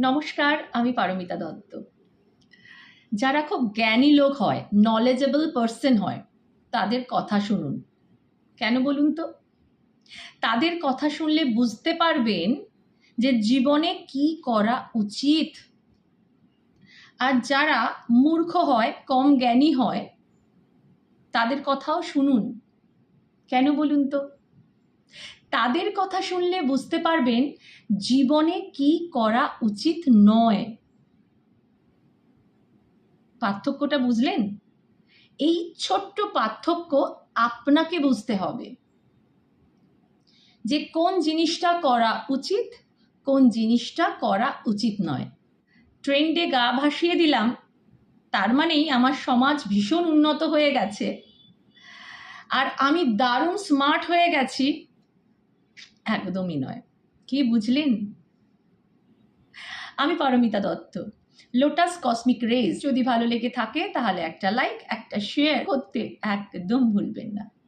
নমস্কার, আমি পারমিতা দত্ত। যারা খুব জ্ঞানী লোক হয় নলেজেবল পার্সন হয়, তাদের কথা শুনুন। কেন বলুন তো? তাদের কথা শুনলে বুঝতে পারবেন যে জীবনে কি করা উচিত। আর যারা মূর্খ হয়, কম জ্ঞানী হয়, তাদের কথাও শুনুন। কেন বলুন তো? তাদের কথা শুনলে বুঝতে পারবেন জীবনে কি করা উচিত নয়। পার্থক্যটা বুঝলেন? এই ছোট্ট পার্থক্য আপনাকে বুঝতে হবে। যে কোন জিনিসটা করা উচিত, কোন জিনিসটা করা উচিত নয়। ট্রেন্ডে গা ভাসিয়ে দিলাম, তার মানেই আমার সমাজ ভীষণ উন্নত হয়ে গেছে। আর আমি দারুণ স্মার্ট হয়ে গেছি একদমই নয়। কি বুঝলেন? আমি Paromita Dutta. Lotus cosmic rays যদি ভালো লেগে থাকে, তাহলে একটা লাইক একটা শেয়ার করতে একদম ভুলবেন না।